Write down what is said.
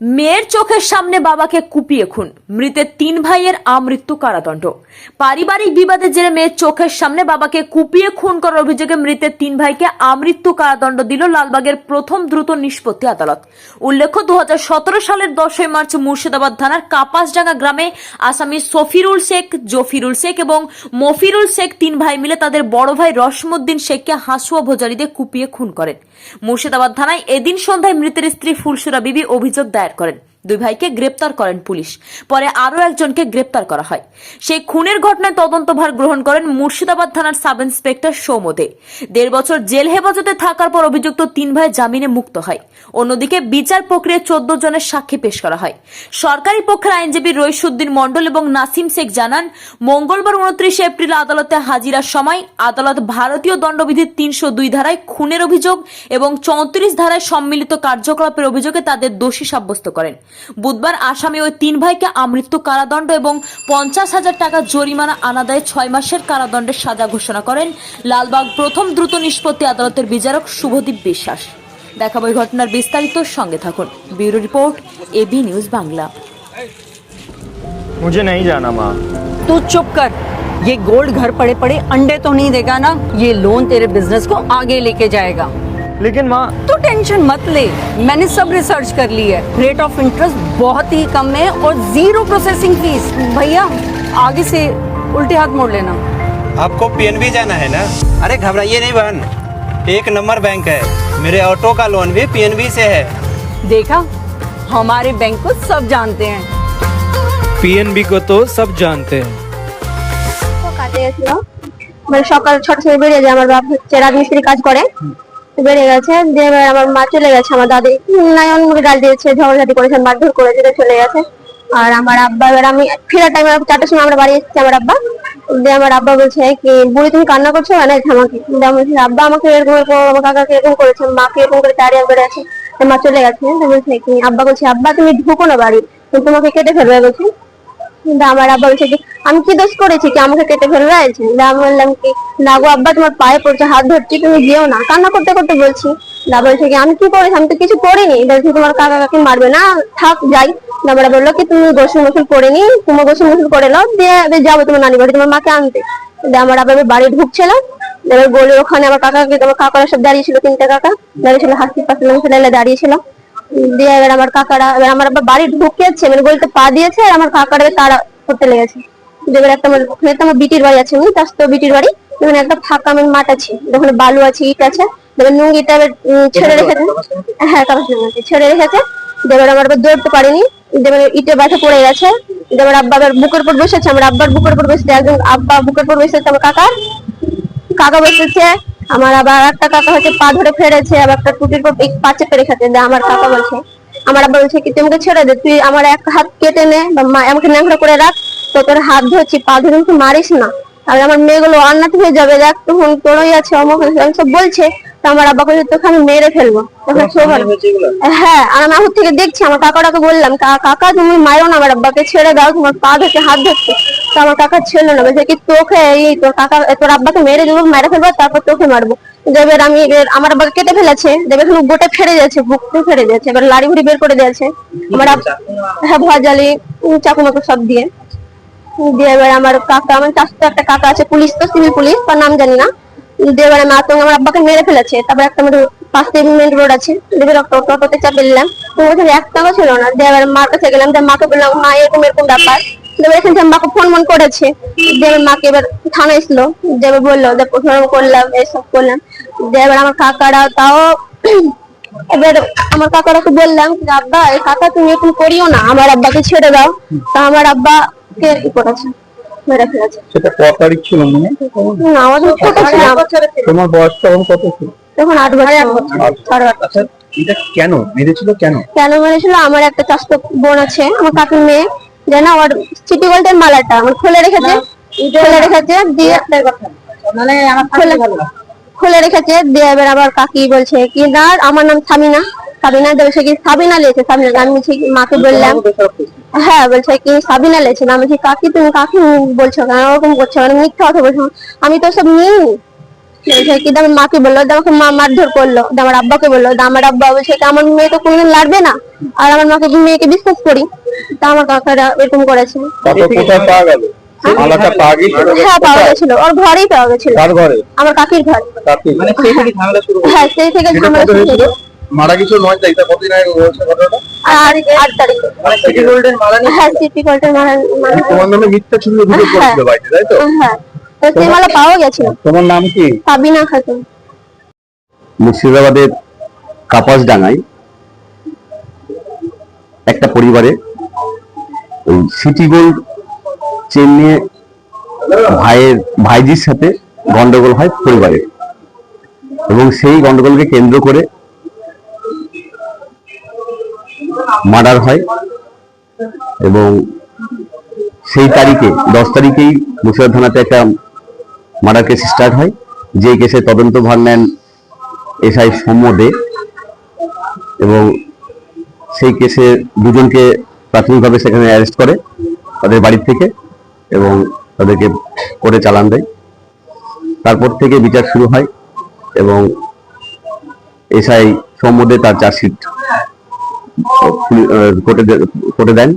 মেয়ের চোখের সামনে বাবাকে কুপিয়ে খুন। মৃতের তিন ভাইয়ের আমৃত্যু কারাদণ্ড। পারিবারিক বিবাদের জেরে মেয়ের চোখের সামনে বাবাকে কুপিয়ে খুন করার অভিযোগে মৃতের তিন ভাইকে আমৃত্যু কারাদণ্ড দিল লালবাগের প্রথম দ্রুত নিষ্পত্তি আদালত। উল্লেখ্য দু হাজার সতেরো সালের দশই মার্চ মুর্শিদাবাদ থানার কাপাসডাঙ্গা গ্রামে আসামি সফিরুল শেখ, জফিরুল শেখ এবং মফিরুল শেখ তিন ভাই মিলে তাদের বড় ভাই রসমুদ্দিন শেখকে হাসুয়া ভোজারি দিয়ে কুপিয়ে খুন করেন। মুর্শিদাবাদ থানায় এদিন সন্ধ্যায় মৃতের স্ত্রী ফুলসুরা বিবি অভিযোগ দায়ের করেন। দুই ভাইকে গ্রেপ্তার করেন পুলিশ। পরে আরও একজনকে গ্রেপ্তার করা হয়। সেই খুনের ঘটনায় তদন্তভার গ্রহণ করেন মুর্শিদাবাদ থানার সাব ইন্সপেক্টর সৌমদে দেড় বছর জেল হেফাজতে থাকার পর অভিযুক্ত তিন ভাই জামিনে মুক্ত হয়। অন্যদিকে বিচার প্রক্রিয়ায় চোদ্দ জনের সাক্ষী পেশ করা হয়। সরকারি পক্ষের আইনজীবী রইসুদ্দিন মণ্ডল এবং নাসিম শেখ জানান, মঙ্গলবার উনত্রিশে এপ্রিল আদালতে হাজিরার সময় আদালত ভারতীয় দণ্ডবিধির তিনশো দুই ধারায় খুনের অভিযোগ এবং চৌত্রিশ ধারায় সম্মিলিত কার্যকলাপের অভিযোগে তাদের দোষী সাব্যস্ত করেন। বুধবার আসামি ওই তিন ভাইকে আমৃত্যু কারাদণ্ড এবং পঞ্চাশ হাজার টাকা জরিমানা আনাদায় ছয় মাসের কারাদণ্ডের সাজা ঘোষণা করেন লালবাগ প্রথম দ্রুত নিষ্পত্তি আদালতের বিচারক শুভদীপ বিশ্বাস দেখাবো এই ঘটনার বিস্তারিত সঙ্গে থাকুন bureau report AB news Bangla मुझे नहीं जाना माँ तू चुप कर ये गोल्ड घर पड़े पड़े अंडे तो नहीं देगा ना ये लोन तेरे बिजनेस को आगे लेके जाएगा लेकिन माँ तू टेंशन मत ले मैंने सब रिसर्च कर ली है रेट ऑफ इंटरेस्ट बहुत ही कम है और जीरो प्रोसेसिंग फीस भैया आगे से उल्टे हाथ मोड़ लेना आपको पीएनबी जाना है ना अरे घबराइए नहीं बहन एक नंबर बैंक है मेरे ऑटो का लोन भी पीएनबी से है देखा हमारे बैंक को सब जानते हैं পিএনবি को तो सब जानते हैं তো কাজে গেছিল মানে সকাল ছটা সময় বেরিয়ে যায় আমার বাপ হচ্ছে রাজমিস্ত্রি কাজ করে বেরিয়ে গেছে এবার আমার মা চলে গেছে আমার দাদি নায়ন গাল দিয়েছে ঝগড়াঝাটি করেছে মারধর করেছে চলে গেছে। আর আমার আব্বা এবার আমি ফেরার টাইমে চারটার সময় আমরা বাড়ি এসেছি আমার আব্বা। দিয়ে আমার আব্বা বলছে কি বুড়ি তুমি কান্না করছ? না আমাকে বলছি, আব্বা আমাকে এরকম আমার কাকাকে এরকম করেছে মাকে এরকম করে দাঁড়িয়ে করে আছে। মা চলে গেছে। বলছে কি? আব্বা বলছে আব্বা তুমি ঢুকো না বাড়ি তোমাকে কেটে ফেলবে বলছে। কিন্তু আমার বলছে কি আমি কি দোষ করেছি? কি আমাকে কেটে ফেলে রয়েছে আমি বললাম কি, না গো আব্বা, তোমার পায়ে পড়ছে, হাত ধরছি, তুমি যেও না। কান্না করতে করতে বলছি দা বলছে কি, আমি কি করেছি? আমি তো কিছু করিনি। বলছি, তোমার কাকা কাকি মারবে না, থাক, যাই। আমরা বলল কি, তুমি গোসল মোসল করে নি তুমি গোসল মোসল করে নাও, দিয়ে যাব তোমার নানি বাড়ি, তোমার মাকে আনতে। আমার আবার বাড়ি ঢুকছিল, এবার গলির ওখানে আমার কাকাকে আমার কাকারা সব দাঁড়িয়ে ছিল, তিনটে কাকা। দাঁড়িয়ে ছিল হাসি পাশে ছেলে দাঁড়িয়ে ছিল। দিয়ে এবার আমার কাকারা এবার আমার আবার বাড়ি ঢুকেছে মানে গলিতে পা দিয়েছে আর আমার কাকারা তারা করতে লেগেছে। যেবার একটা আমার ওখানে তো আমার বিটির বাড়ি আছে তার তো বিটির বাড়ি। ওখানে একটা ফাঁকা আমার মাঠ আছে ওখানে বালু আছে ইট আছে। এবার নুঙ্গিটা এবার ছেড়ে রেখেছে। হ্যাঁ কাপড় ছেড়ে রেখেছে। এবার আমার আবার দৌড়তে পারিনি। এবার ইটে বাসে পড়ে গেছে। এবার আব্বা আবার বুকের উপর বসেছে আমার আব্বার বুকের উপর বসেছে একজন আব্বা বুকের উপর বসেছে আমার কাকার। কাকা বসেছে আমার আবার একটা কাকা হচ্ছে পা ধরে ফেরেছে আবার একটা টুটির উপর এই পা চেপে রেখেছে আমার কাকা বলছে। আমার বলছে কি তুমি ছেড়ে দে তুই আমার এক হাত কেটে নে বা আমাকে ন্যাংরা করে রাখ তো তোর হাত ধরছি পা ধরে তুই মারিস না। আর আমার মেয়েগুলো অন্নাথ হয়ে যাবে দেখ তখন তোরই আছে অমুক সব বলছে তো আমার আব্বা বলছে তোকে আমি মেরে ফেলব। হ্যাঁ আর আমি আহুর থেকে দেখছি আমার কাকাটাকে বললাম "কা- কাকা তুমি মারো না আমার আব্বাকে ছেড়ে দাও তোমার পা ধরছে হাত ধরছে। তো আমার কাকা ছিল না, বলছে কি, তোকে এই তোর কাকা, তোর আব্বাকে মেরে দেবো, মেরে ফেলব, তারপর তোকে মারবো। এবার আমি, আমার আব্বাকে কেটে ফেলেছে এবার এখন গোটা ফেরে যাচ্ছে বুকতে ফেরে যাচ্ছে এবার লাড়ি ভুড়ি বের করে দিয়েছে। আমার হ্যাঁ ভজালি চাকু মাকু সব দিয়ে। দিয়ে এবার আমার কাকা, আমার চাষতো একটা কাকা আছে, পুলিশ তো, সিভিল পুলিশ, তার নাম জানি না। দিয়ে আমার আতঙ্ক আমার আব্বাকে মেরে ফেলেছে, তারপর একটা আমার পাশে মেন রোড আছে দিয়ে নিলাম তো ওখানে এক টাকা ছিল না, দিয়ে মার কাছে গেলাম মাকে বললাম, মা, এরকম এরকম ব্যাপার। এবার এখান থেকে মাকে ফোন মন করেছে। দিয়ে মাকে এবার থানা এসলো দিয়ে বলল যে প্রথমে করলাম এইসব করলাম। দিয়ে এবার আমার কাকারা তাও এবার আমার কাকারাকে বললাম যে আব্বা এই কাকা তুমি এরকম করিও না। আমার আব্বাকে ছেড়ে দাও। তা আমার করেছে? সেটা ক তারিখ ছিল মনে না আমাদের ছোট ছিলাম তোমার বয়স তখন কত ছিল? তখন আট বছর। আট এটা কেন? মেরেছিল কেন? কেন মেরেছিল? আমার একটা চাষতো বোন আছে আমার কাকুর মেয়ে। জানো আমার সিটি গোল্ডের মালাটা আমার খুলে রেখেছে খুলে রেখেছে দিয়ে মানে আমার খুলে রেখেছে দিয়ে এবার আবার কাকি বলছে কি না আমার নাম সামিনা। সাবিনা বলছে কি সাবিনা লেছে? সাবিনা আমি বলছি মাকে বললাম। হ্যাঁ বলছে কি সাবিনা লেছে? না বলছি কাকি তুমি কাকি বলছো কেন? ওরকম করছ কেন মিথ্যা কথা বলছো। আমি তো সব নিই বলছে কি আমার মাকে বলল? আমাকে মা মারধর করল। আমার আব্বাকে বলল। আমার আব্বা বলছে কি আমার মেয়ে তো কোনোদিন লাড়বে না। আর আমার মাকে মেয়েকে বিশ্বাস করি। তা আমার কাকারা এরকম করেছে। কত কোথায় পাওয়া গেল? মালাটা পাওয়া গেছিল হ্যাঁ পাওয়া গেছিল। ওর ঘরেই পাওয়া গেছিল। কার ঘরে? আমার কাকির ঘরে। কাকি। মানে সেই থেকে ঝামেলা শুরু হ্যাঁ সেই থেকে ঝামেলা শুরু হয়েছিল? মারা গেছিল নয় তারিখ। কতদিন আগে হয়েছে ঘটনাটা? আর আট তারিখে। মানে সিটি গোল্ডের মালা হ্যাঁ সিটি কোর্টের মারা মানে তোমার নামে মিথ্যা ছিল অভিযোগ হ্যাঁ। করেছিল বাড়িতে তাই তো? হ্যাঁ। তো সেই মালা পাওয়া গেছিল। তোমার নাম কি? সাবিনা খাতুন। মুর্শিদাবাদের কাপাসডাঙ্গায় একটা পরিবারে সিটি গোল্ড চেন ভাইয়ের, ভাইজির সাথে গন্ডগোল হয় পরিবারে এবং সেই গন্ডগোলকে কেন্দ্র করে মার্ডার হয় এবং সেই তারিখে, দশ তারিখেই মুর্শিদাবাদ থানাতে একটা মার্ডার কেস স্টার্ট হয়। যে কেসে তদন্ত ভার নেন এসআই সৌম্য দে এবং সেই কেসে দুজনকে প্রাথমিকভাবে সেখানে অ্যারেস্ট করে তাদের বাড়ির থেকে এবং তাদেরকে করে চালান দেয়। তারপর থেকে বিচার শুরু হয় এবং এসআই সম্বন্ধে তার চার্জশিট কোর্টে কোর্টে দেন।